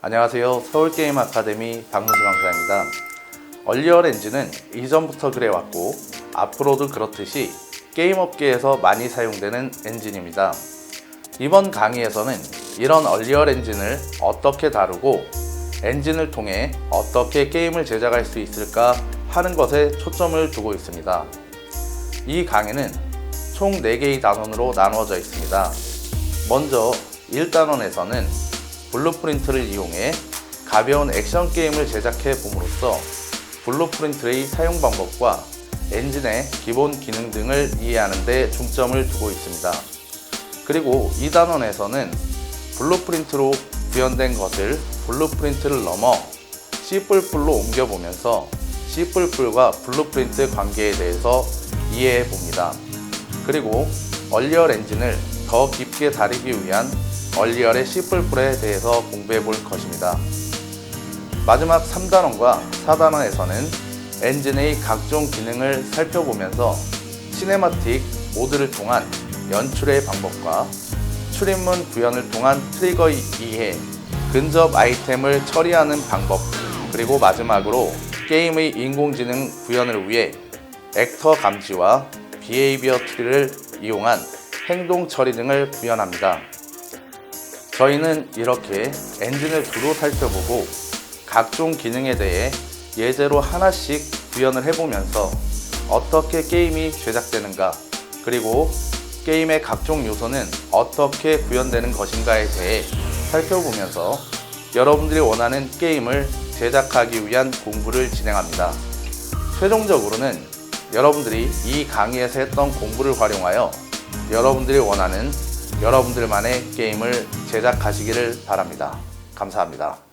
안녕하세요. 서울게임 아카데미 박문수 강사입니다. 얼리얼 엔진은 이전부터 그래왔고 앞으로도 그렇듯이 게임 업계에서 많이 사용되는 엔진입니다. 이번 강의에서는 이런 얼리얼 엔진을 어떻게 다루고 엔진을 통해 어떻게 게임을 제작할 수 있을까 하는 것에 초점을 두고 있습니다. 이 강의는 총 4개의 단원으로 나누어져 있습니다. 먼저 1단원에서는 블루프린트를 이용해 가벼운 액션 게임을 제작해 봄으로써 블루프린트의 사용 방법과 엔진의 기본 기능 등을 이해하는 데 중점을 두고 있습니다. 그리고 2단원에서는 블루프린트로 구현된 것을 블루프린트를 넘어 C++로 옮겨보면서 C++과 블루프린트 관계에 대해서 이해해 봅니다. 그리고 얼리얼 엔진을 더 깊게 다루기 위한 얼리얼의 C++에 대해서 공부해 볼 것입니다. 마지막 3단원과 4단원에서는 엔진의 각종 기능을 살펴보면서 시네마틱 모드를 통한 연출의 방법과 출입문 구현을 통한 트리거 이해, 근접 아이템을 처리하는 방법, 그리고 마지막으로 게임의 인공지능 구현을 위해 액터 감지와 비헤이비어 트리를 이용한 행동 처리 등을 구현합니다. 저희는 이렇게 엔진을 두루 살펴보고 각종 기능에 대해 예제로 하나씩 구현을 해보면서 어떻게 게임이 제작되는가 그리고 게임의 각종 요소는 어떻게 구현되는 것인가에 대해 살펴보면서 여러분들이 원하는 게임을 제작하기 위한 공부를 진행합니다. 최종적으로는 여러분들이 이 강의에서 했던 공부를 활용하여 여러분들이 원하는 여러분들만의 게임을 제작하시기를 바랍니다. 감사합니다.